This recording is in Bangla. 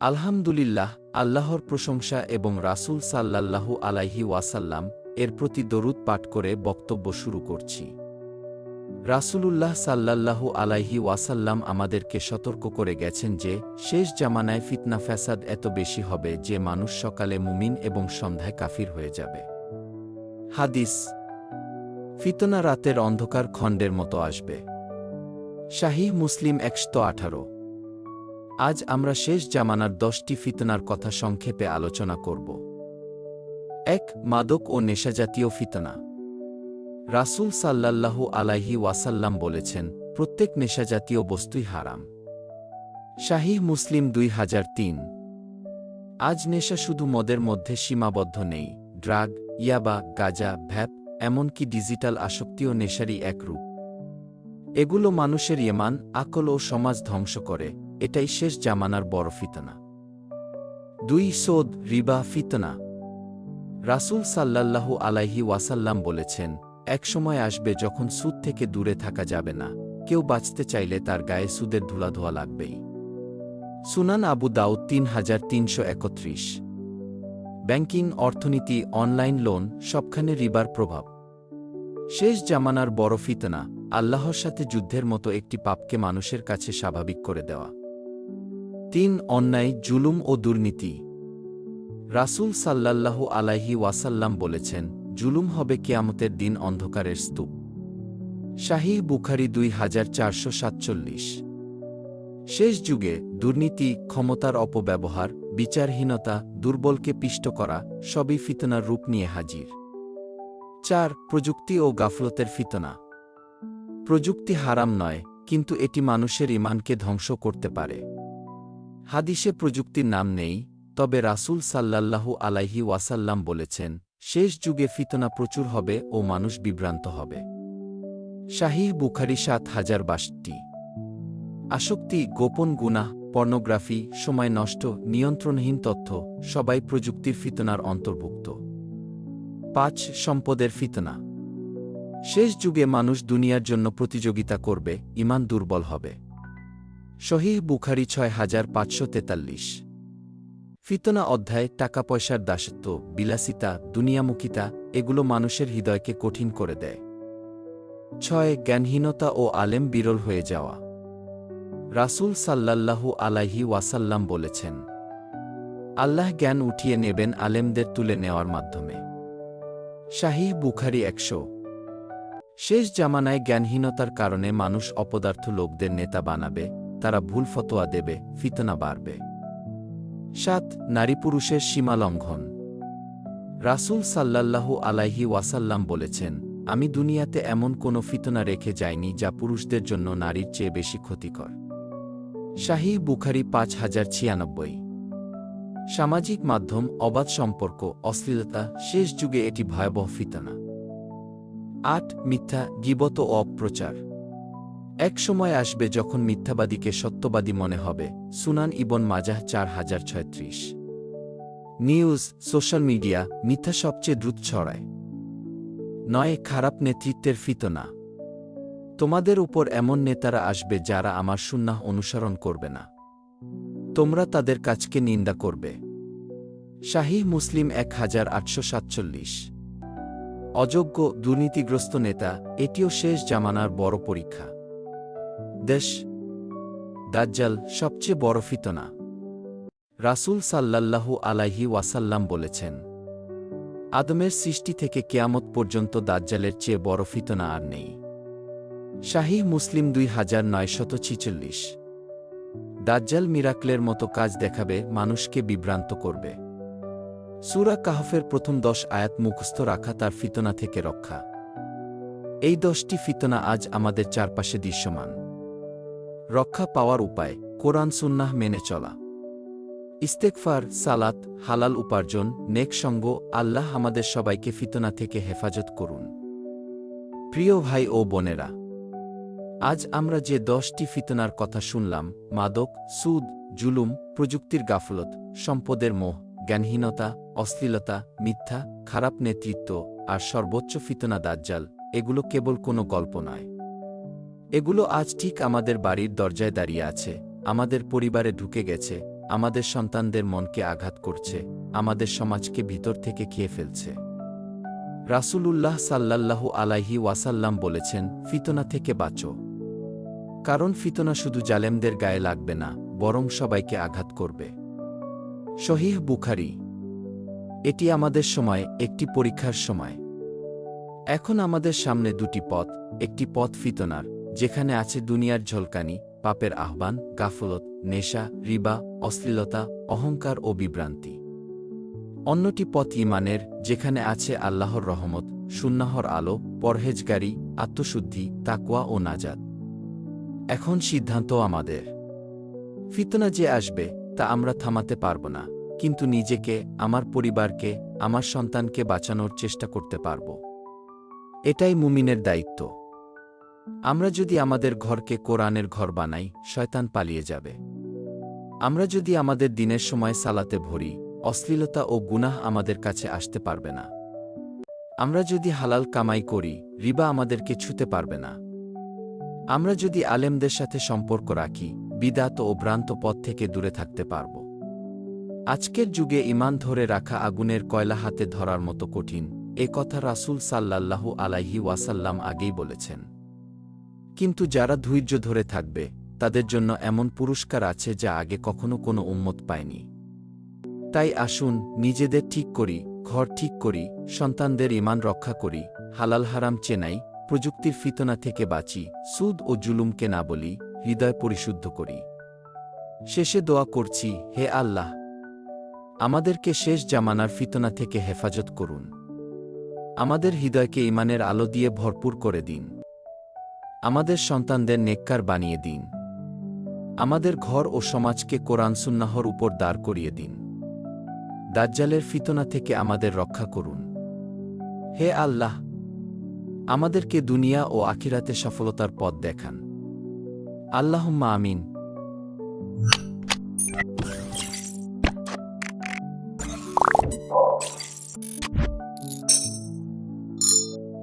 আলহামদুলিল্লাহ, আল্লাহর প্রশংসা এবং রাসূল সাল্লাল্লাহু আলাইহি ওয়াসাল্লাম এর প্রতি দরুদ পাঠ করে বক্তব্য শুরু করছি। রাসূলুল্লাহ সাল্লাল্লাহু আলাইহি ওয়াসাল্লাম আমাদেরকে সতর্ক করে গেছেন যে, শেষ জামানায় ফিতনা ফ্যাসাদ এত বেশি হবে যে মানুষ সকালে মুমিন এবং সন্ধ্যায় কাফির হয়ে যাবে। হাদিস, ফিতনা রাতের অন্ধকার খণ্ডের মতো আসবে। শাহী মুসলিম একশো আঠারো। আজ আমরা শেষ জামানার দশটি ফিতনার কথা সংক্ষেপে আলোচনা করব। এক, মাদক ও নেশাজাতীয় ফিতনা। রাসূল সাল্লাল্লাহু আলাইহি ওয়াসাল্লাম বলেছেন, প্রত্যেক নেশাজাতীয় বস্তুই হারাম। শাহীহ মুসলিম দুই হাজার তিন। আজ নেশা শুধু মদের মধ্যে সীমাবদ্ধ নেই, ড্রাগ, ইয়াবা, গাজা, ভ্যাপ, এমনকি ডিজিটাল আসক্তিও নেশারই এক রূপ। এগুলো মানুষের ইমান, আকল ও সমাজ ধ্বংস করে। এটাই শেষ জামানার বড় ফিতনা। দুই সোদ রিবা ফিতনা। রাসুল সাল্লাল্লাহু আলাইহি ওয়াসাল্লাম বলেছেন, এক সময় আসবে যখন সুদ থেকে দূরে থাকা যাবে না। কেউ বাঁচতে চাইলে তার গায়ে সুদের ধুলাধোয়া লাগবেই। সুনান আবু দাউদ তিন হাজার তিনশো একত্রিশ। ব্যাংকিং, অর্থনীতি, অনলাইন লোন, সবখানে রিবার প্রভাব। শেষ জামানার বড় ফিতনা আল্লাহর সাথে যুদ্ধের মতো একটি পাপকে মানুষের কাছে স্বাভাবিক করে দেওয়া। তিন, অন্যায়, জুলুম ও দুর্নীতি। রাসূল সাল্লাল্লাহু আলাইহি ওয়াসাল্লাম বলেছেন, জুলুম হবে কেয়ামতের দিন অন্ধকারের স্তূপ। শাহী বুখারি দুই হাজার চারশো সাতচল্লিশ। শেষ যুগে দুর্নীতি, ক্ষমতার অপব্যবহার, বিচারহীনতা, দুর্বলকে পিষ্ট করা, সবই ফিতনার রূপ নিয়ে হাজির। চার, প্রযুক্তি ও গাফলতের ফিতনা। প্রযুক্তি হারাম নয়, কিন্তু এটি মানুষের ইমানকে ধ্বংস করতে পারে। হাদিসে প্রযুক্তির নাম নেই, তবে রাসূল সাল্লাল্লাহু আলাইহি ওয়াসাল্লাম বলেছেন, শেষ যুগে ফিতনা প্রচুর হবে ও মানুষ বিভ্রান্ত হবে। শাহীহ বুখারি সাত হাজার বাষট্টি। আসক্তি, গোপন গুনাহ, পর্নোগ্রাফি, সময় নষ্ট, নিয়ন্ত্রণহীন তথ্য, সবাই প্রযুক্তির ফিতনার অন্তর্ভুক্ত। পাঁচ, সম্পদের ফিতনা। শেষ যুগে মানুষ দুনিয়ার জন্য প্রতিযোগিতা করবে ইমান দুর্বল হবে। শহীহ বুখারি ছয় হাজার পাঁচশো তেতাল্লিশ। ফিতনা অধ্যায় টাকা পয়সার দাসত্ব, বিলাসিতা, দুনিয়ামুখিতা, এগুলো মানুষের হৃদয়কে কঠিন করে দেয়। ছয়, জ্ঞানহীনতা ও আলেম বিরল হয়ে যাওয়া। রাসূল সাল্লাল্লাহু আলাইহি ওয়াসাল্লাম বলেছেন, আল্লাহ জ্ঞান উঠিয়ে নেবেন আলেমদের তুলে নেওয়ার মাধ্যমে। শাহী বুখারি একশো। শেষ জামানায় জ্ঞানহীনতার কারণে মানুষ অপদার্থ লোকদের নেতা বানাবে, তারা ভুল ফতোয়া দেবে, ফিতনা বাড়বে। সাত, নারী পুরুষের সীমা লঙ্ঘন। রাসূল সাল্লাল্লাহু আলাইহি ওয়াসাল্লাম বলেছেন, আমি দুনিয়াতে এমন কোনো ফিতনা রেখে যাইনি যা পুরুষদের জন্য নারীর চেয়ে বেশি ক্ষতিকর। শাহী বুখারি পাঁচ হাজার ছিয়ানব্বই। সামাজিক মাধ্যম, অবাধ সম্পর্ক, অশ্লীলতা, শেষ যুগে এটি ভয়াবহ ফিতনা। আট মিথ্যা গিবত অপ্রচার। এক সময় আসবে যখন মিথ্যাবাদীকে সত্যবাদী মনে হবে, সুনান ইবন মাজাহ চার হাজার ছয়ত্রিশ। নিউজ, সোশ্যাল মিডিয়া, মিথ্যা সবচেয়ে দ্রুত ছড়ায়। নয়, খারাপ নেতৃত্বের ফিতনা। তোমাদের উপর এমন নেতারা আসবে যারা আমার সুন্নাহ অনুসরণ করবে না। তোমরা তাদের কাজকে নিন্দা করবে। শাহী মুসলিম এক হাজার আটশো সাতচল্লিশ। অযোগ্য দুর্নীতিগ্রস্ত নেতা, এটিও শেষ জামানার বড় পরীক্ষা। দেশ দাজ্জাল সবচেয়ে বড় ফিতনা। রাসূল সাল্লাল্লাহু আলাইহি ওয়াসাল্লাম বলেছেন, আদমের সৃষ্টি থেকে কেয়ামত পর্যন্ত দাজ্জালের চেয়ে বড় ফিতনা আর নেই। শাহী মুসলিম দুই হাজার নয়শত ছিচল্লিশ। দাজ্জাল মিরাকলের মতো কাজ দেখাবে, মানুষকে বিভ্রান্ত করবে। সুরা কাহফের প্রথম দশ আয়াত মুখস্থ রাখা তার ফিতনা থেকে রক্ষা। এই দশটি ফিতনা আজ আমাদের চারপাশে দৃশ্যমান। রক্ষা পাওয়ার উপায়, কোরআন সুন্নাহ মেনে চলা। ইস্তেকফার সালাত, হালাল উপার্জন, নেক সঙ্গ, আল্লাহ আমাদের সবাইকে ফিতনা থেকে হেফাজত করুন। প্রিয় ভাই ও বোনেরা, আজ আমরা যে দশটি ফিতনার কথা শুনলাম, মাদক, সুদ, জুলুম, প্রযুক্তির গাফলত, সম্পদের মোহ জ্ঞানহীনতা, অশ্লীলতা, মিথ্যা, খারাপ নেতৃত্ব আর সর্বোচ্চ ফিতনা দাজ্জাল, এগুলো কেবল কোনো গল্প নয়। এগুলো আজ ঠিক আমাদের বাড়ির দরজায় দাঁড়িয়ে আছে, আমাদের পরিবারে ঢুকে গেছে, আমাদের সন্তানদের মনকে আঘাত করছে, আমাদের সমাজকে ভিতর থেকে খেয়ে ফেলছে। রাসূলুল্লাহ সাল্লাল্লাহু আলাইহি ওয়াসাল্লাম বলেছেন, ফিতনা থেকে বাঁচো। কারণ ফিতনা শুধু জালেমদের গায়ে লাগবে না, বরং সবাইকে আঘাত করবে। শহীহ বুখারি, এটি আমাদের সময়, একটি পরীক্ষার সময়। এখন আমাদের সামনে দুটি পথ, একটি পথ ফিতনার, যেখানে আছে দুনিয়ার ঝলকানি, পাপের আহ্বান, গাফলত, নেশা, রিবা, অশ্লীলতা, অহংকার ও বিভ্রান্তি। অন্যটি পথ ইমানের, যেখানে আছে আল্লাহর রহমত, সুন্নাহর আলো, পরহেজগারি, আত্মশুদ্ধি, তাকওয়া ও নাজাদ এখন সিদ্ধান্ত আমাদের। ফিতনা যে আসবে তা আমরা থামাতে পারব না, কিন্তু নিজেকে, আমার পরিবারকে, আমার সন্তানকে বাঁচানোর চেষ্টা করতে পারব। এটাই মুমিনের দায়িত্ব। আমরা যদি আমাদের ঘরকে কোরআনের ঘর বানাই, শয়তান পালিয়ে যাবে। আমরা যদি আমাদের দিনের সময় সালাতে ভরি, অশ্লীলতা ও গুনাহ আমাদের কাছে আসতে পারবে না। আমরা যদি হালাল কামাই করি, রিবা আমাদেরকে ছুতে পারবে না। আমরা যদি আলেমদের সাথে সম্পর্ক রাখি বিদাত ও ভ্রান্ত পথ থেকে দূরে থাকতে পারব। আজকের যুগে ইমান ধরে রাখা আগুনের কয়লা হাতে ধরার মতো কঠিন, এ কথা রাসূল সাল্লাল্লাহু আলাইহি ওয়াসাল্লাম আগেই বলেছেন। কিন্তু যারা ধৈর্য ধরে থাকবে, তাদের জন্য এমন পুরস্কার আছে যা আগে কখনো কোনো উম্মত পায়নি। তাই আসুন, নিজেদের ঠিক করি, ঘর ঠিক করি, সন্তানদের ইমান রক্ষা করি, হালাল হারাম চেনাই, প্রযুক্তির ফিতনা থেকে বাঁচি, সুদ ও জুলুমকে না বলি হৃদয় পরিশুদ্ধ করি। শেষে দোয়া করছি, হে আল্লাহ, আমাদেরকে শেষ জামানার ফিতনা থেকে হেফাজত করুন। আমাদের হৃদয়কে ইমানের আলো দিয়ে ভরপুর করে দিন। আমাদের সন্তানদের নেককার বানিয়ে দিন। আমাদের ঘর ও সমাজকে কোরআন সুন্নাহর উপর দাঁড় করিয়ে দিন। দাজ্জালের ফিতনা থেকে আমাদের রক্ষা করুন। হে আল্লাহ, আমাদেরকে দুনিয়া ও আখিরাতে সফলতার পথ দেখান। আল্লাহুম্মা আমিন।